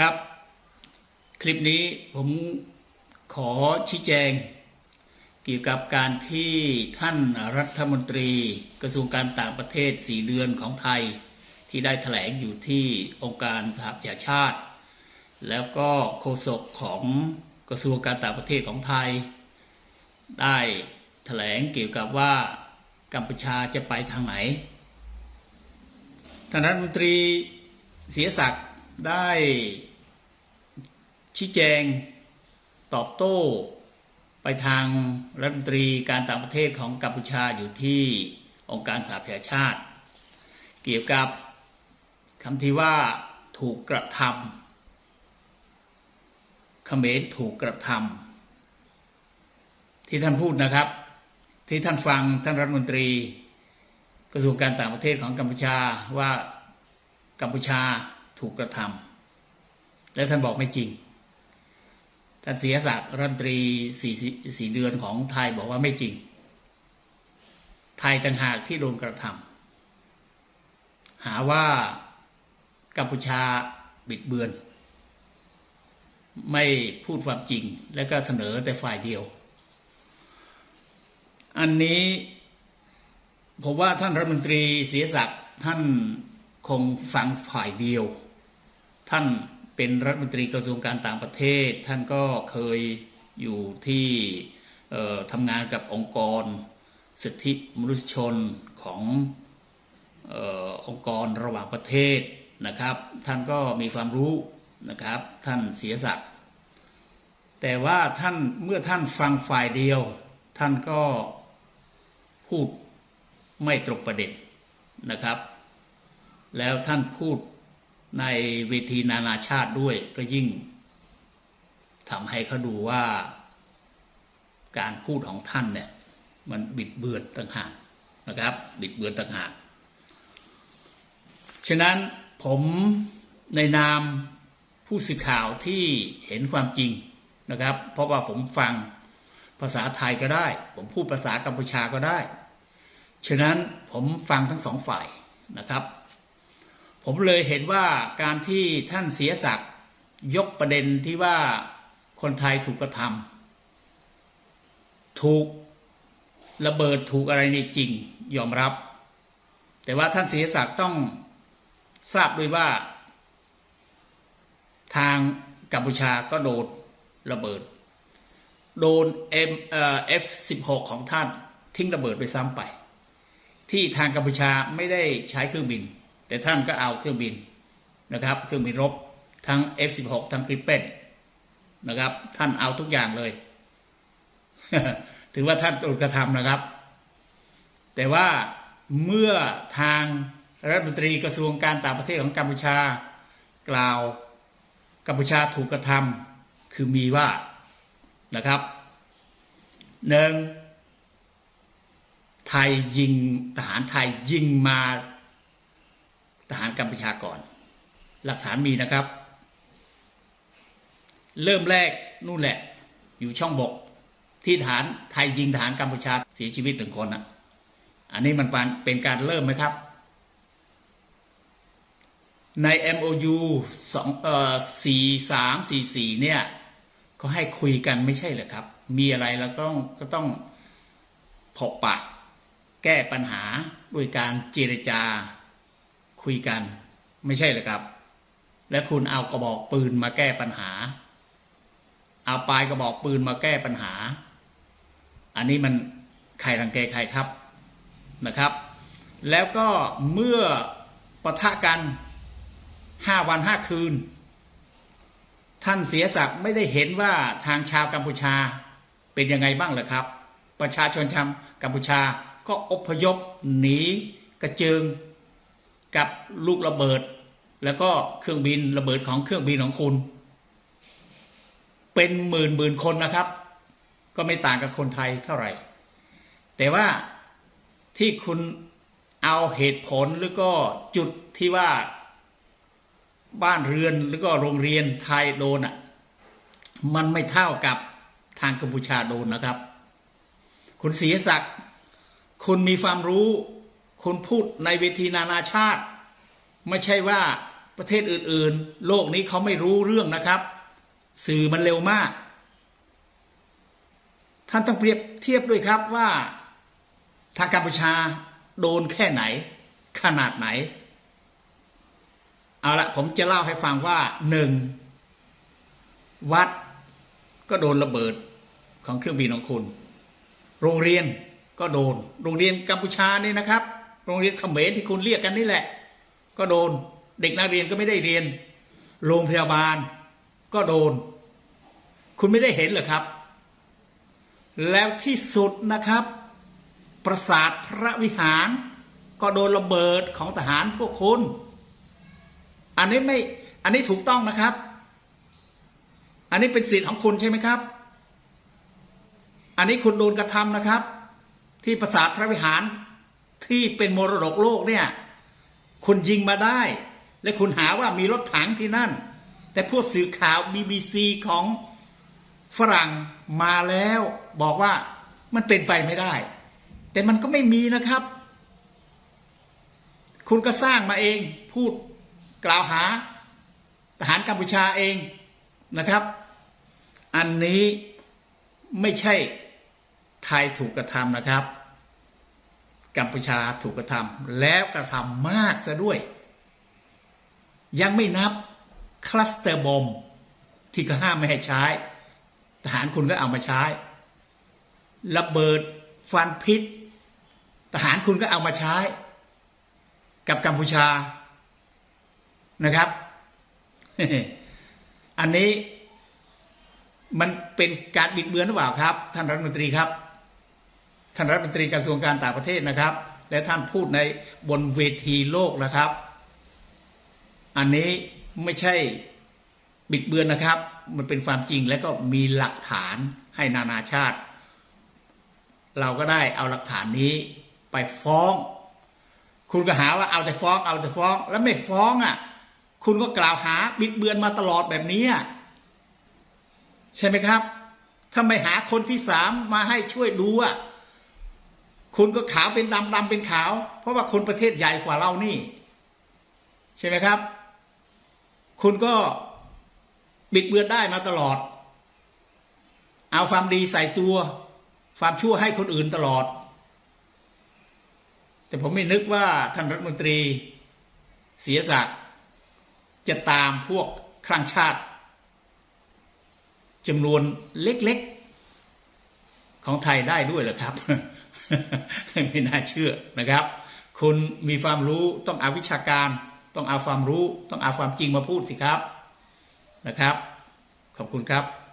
ครับ คลิปนี้ผมขอชี้แจง เกี่ยวกับการที่ท่านรัฐมนตรีกระทรวงการต่างประเทศสี่เดือนของไทย ที่ได้แถลงอยู่ที่องค์การสหประชาชาติ แล้วก็โฆษกของกระทรวงการต่างประเทศของไทย ได้แถลงเกี่ยวกับว่ากัมพูชาจะไปทางไหนท่านรัฐมนตรีเสียศักดิ์ ได้ชี้แจงตอบโต้ ไปทางรัฐมนตรีการต่างประเทศของกัมพูชาอยู่ที่องค์การสหประชาชาติ เกี่ยวกับคำที่ว่าถูกกระทำเขมรถูกกระทำที่ท่านพูดนะครับ ที่ท่านฟังท่านรัฐมนตรี กระทรวงการต่างประเทศของกัมพูชาว่ากัมพูชา ถูกกระทำและท่านบอกไม่จริง ท่านเสียศักดิ์รัฐมนตรีสี่สี่เดือนของไทยบอกว่าไม่จริง ไทยต่างหากที่โดนกระทำหาว่ากัมพูชาบิดเบือน ไม่พูดความจริง และก็เสนอแต่ฝ่ายเดียว อันนี้ผมว่าท่านรัฐมนตรีเสียศักดิ์ท่านคงฟังฝ่ายเดียว ท่านเป็นรัฐมนตรีกระทรวงการต่างประเทศ ท่านก็เคยอยู่ที่ทำงานกับองค์กร สิทธิมนุษยชนของอองค์กรระหว่างประเทศนะครับ ท่านก็มีความรู้นะครับ ท่านเสียศักแต่ว่าท่านเมื่อท่านฟังฝ่ายเดียว ท่านก็พูดไม่ตรงประเด็นนะครับ แล้วท่านพูด ในเวทีนานาชาติด้วยก็ยิ่งทำให้เขาดูว่าการพูดของท่านเนี่ย มันบิดเบือนต่างหากนะครับ บิดเบือนต่างหากฉะนั้นผมในนามผู้สื่อข่าวที่เห็นความจริงนะครับ เพราะว่าผมฟังภาษาไทยก็ได้ ผมพูดภาษากัมพูชาก็ได้ ฉะนั้นผมฟังทั้งสองฝ่ายนะครับ ผมเลยเห็นว่าการที่ท่านเสียศักยกประเด็นที่ว่าคนไทยถูกกระทำถูกระเบิดถูกอะไรในจริงยอมรับ แต่ว่าท่านเสียศักต้องทราบด้วยว่า ทางกัมพูชาก็โดนระเบิด โดนเอ็มเอฟสิบหกของท่านทิ้งระเบิดไปซ้ำไป ที่ทางกัมพูชาไม่ได้ใช้เครื่องบิน แต่ท่านก็เอาเครื่องบินนะครับ เครื่องบินรบทั้ง F16 ทั้งกริปเปนนะครับ ท่านเอาทุกอย่างเลย ถือว่าท่านโดนกระทำนะครับ แต่ว่าเมื่อทางรัฐมนตรีกระทรวงการต่างประเทศของกัมพูชา กล่าวกัมพูชาถูกกระทำคือมีว่านะครับหนึ่งไทยยิงทหารไทยยิงมา ทหารกัมพูชาก่อน หลักฐานมีนะครับ เริ่มแรกนู่นแหละ อยู่ช่องบก ที่ฐานไทยยิงทหารกัมพูชาเสียชีวิตหนึ่งคนอะอันนี้มันเป็นการเริ่มไหมครับ ใน MOU สองเอ่อสี่สามสี่สี่เนี่ยก็ให้คุยกันไม่ใช่เหรอครับ มีอะไรเราต้องก็ต้องพบปะแก้ปัญหาด้วยการเจรจา คุยกัน ไม่ใช่เหรอครับ และคุณเอากระบอกปืนมาแก้ปัญหา เอาปลายกระบอกปืนมาแก้ปัญหา อันนี้มันใครรังแกใครครับนะครับ แล้วก็เมื่อปะทะกันห้าวันห้าคืน ท่านเสียศักดิ์ไม่ได้เห็นว่าทางชาวกัมพูชาเป็นยังไงบ้างเหรอครับ ประชาชนชาวกัมพูชาก็อพยพหนีกระเจิง กับลูกระเบิด แล้วก็เครื่องบินระเบิดของเครื่องบินของคุณ เป็นหมื่นหมื่นคนนะครับ ก็ไม่ต่างกับคนไทยเท่าไหร่ แต่ว่าที่คุณเอาเหตุผลหรือก็จุดที่ว่าบ้านเรือนหรือก็โรงเรียนไทยโดนอะมันไม่เท่ากับทางกัมพูชาโดนนะครับ คุณเสียศักดิ์คุณมีความรู้ คุณพูดในเวทีนานาชาติ ไม่ใช่ว่าประเทศอื่นๆ โลกนี้เขาไม่รู้เรื่องนะครับ สื่อมันเร็วมาก ท่านต้องเปรียบเทียบด้วยครับว่าทางกัมพูชาโดนแค่ไหน ขนาดไหน เอาละผมจะเล่าให้ฟังว่าหนึ่งวัดก็โดนระเบิดของเครื่องบินของคุณ โรงเรียนก็โดน โรงเรียนกัมพูชานี่นะครับ โรงเรียนเขมรที่คุณเรียกกันนี่แหละ ก็โดนเด็กนักเรียนก็ไม่ได้เรียน โรงพยาบาล ก็โดน คุณไม่ได้เห็นเหรอครับ แล้วที่สุดนะครับ ปราสาทพระวิหาร ก็โดนระเบิดของทหารพวกคุณอันนี้ไม่อันนี้ถูกต้องนะครับ อันนี้เป็นสิทธิ์ของคุณใช่ไหมครับ อันนี้คุณโดนกระทำนะครับ ที่ปราสาทพระวิหาร ที่เป็นมรดกโลกเนี่ย คุณยิงมาได้ และคุณหาว่ามีรถถังที่นั่น แต่พวกสื่อข่าว BBC ของฝรั่งมาแล้วบอกว่ามันเป็นไปไม่ได้ แต่มันก็ไม่มีนะครับ คุณก็สร้างมาเอง พูดกล่าวหาทหารกัมพูชาเองนะครับ อันนี้ไม่ใช่ไทยถูกกระทำนะครับ กัมพูชาถูกกระทำแล้วกระทำมากซะด้วย ยังไม่นับคลัสเตอร์บอมที่ก็ห้ามไม่ให้ใช้ ทหารคุณก็เอามาใช้ ระเบิดฟันพิษ ทหารคุณก็เอามาใช้ กับกัมพูชานะครับ อันนี้มันเป็นการบิดเบือนหรือเปล่าครับ ท่านรัฐมนตรีครับ ท่านรัฐมนตรีกระทรวงการต่างประเทศนะครับ และท่านพูดในบนเวทีโลกนะครับ อันนี้ไม่ใช่บิดเบือนนะครับ มันเป็นความจริงและก็มีหลักฐานให้นานาชาติ เราก็ได้เอาหลักฐานนี้ไปฟ้อง คุณก็หาว่าเอาแต่ฟ้อง เอาแต่ฟ้อง แล้วไม่ฟ้องอะ คุณก็กล่าวหาบิดเบือนมาตลอดแบบนี้อะใช่ไหมครับถ้าไม่หาคนที่สามมาให้ช่วยดูอะ คุณก็ขาวเป็นดำดำเป็นขาว เพราะว่าคนประเทศใหญ่กว่าเรานี่ ใช่ไหมครับ คุณก็บิดเบือนได้มาตลอด เอาความดีใส่ตัว ความชั่วให้คนอื่นตลอด แต่ผมไม่นึกว่าท่านรัฐมนตรี เสียศักดิ์จะตามพวกคลั่งชาติจำนวนเล็กๆ ของไทยได้ด้วยเหรอครับ ไม่น่าเชื่อนะครับ คุณมีความรู้ต้องเอาวิชาการ ต้องเอาความรู้ ต้องเอาความจริงมาพูดสิครับนะครับ ขอบคุณครับ